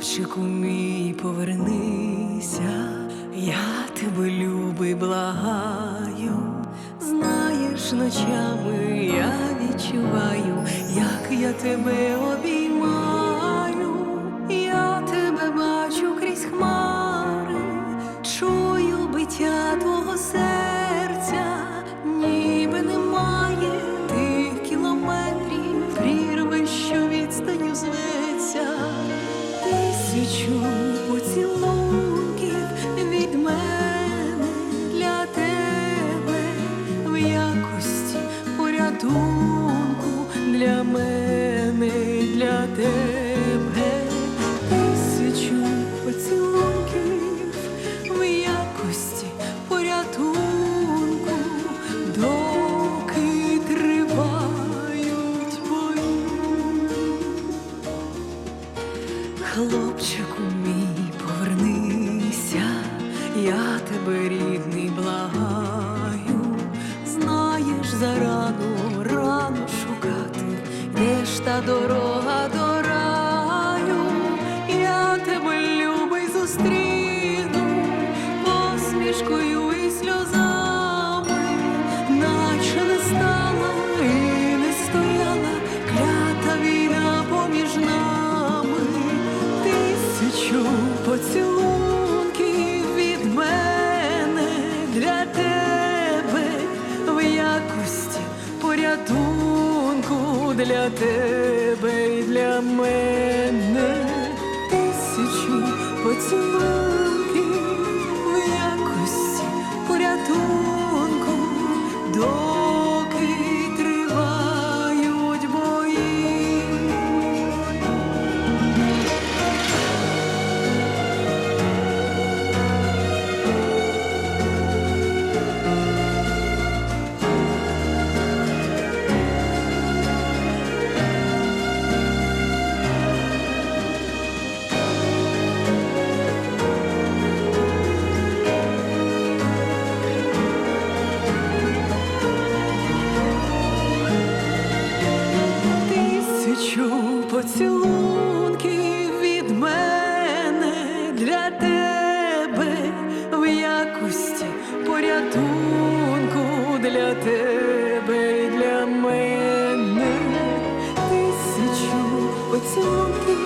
хлопчику мій повернися, я тебе любий, благаю, знаєш, ночами я відчуваю, як я тебе обіймаю. Тисячу поцілунків від мене для тебе в якості порятунку для мене, для тебе Хлопчику мій, повернися, я тебе рідний благаю. Знаєш, зарану рано шукати, де ж та дорога тисячу поцілунки від мене для тебе в якості порятунку для тебе і для мене. Тисячу поцілунків порятунку для тебе і для мене. Тисячу поцілунків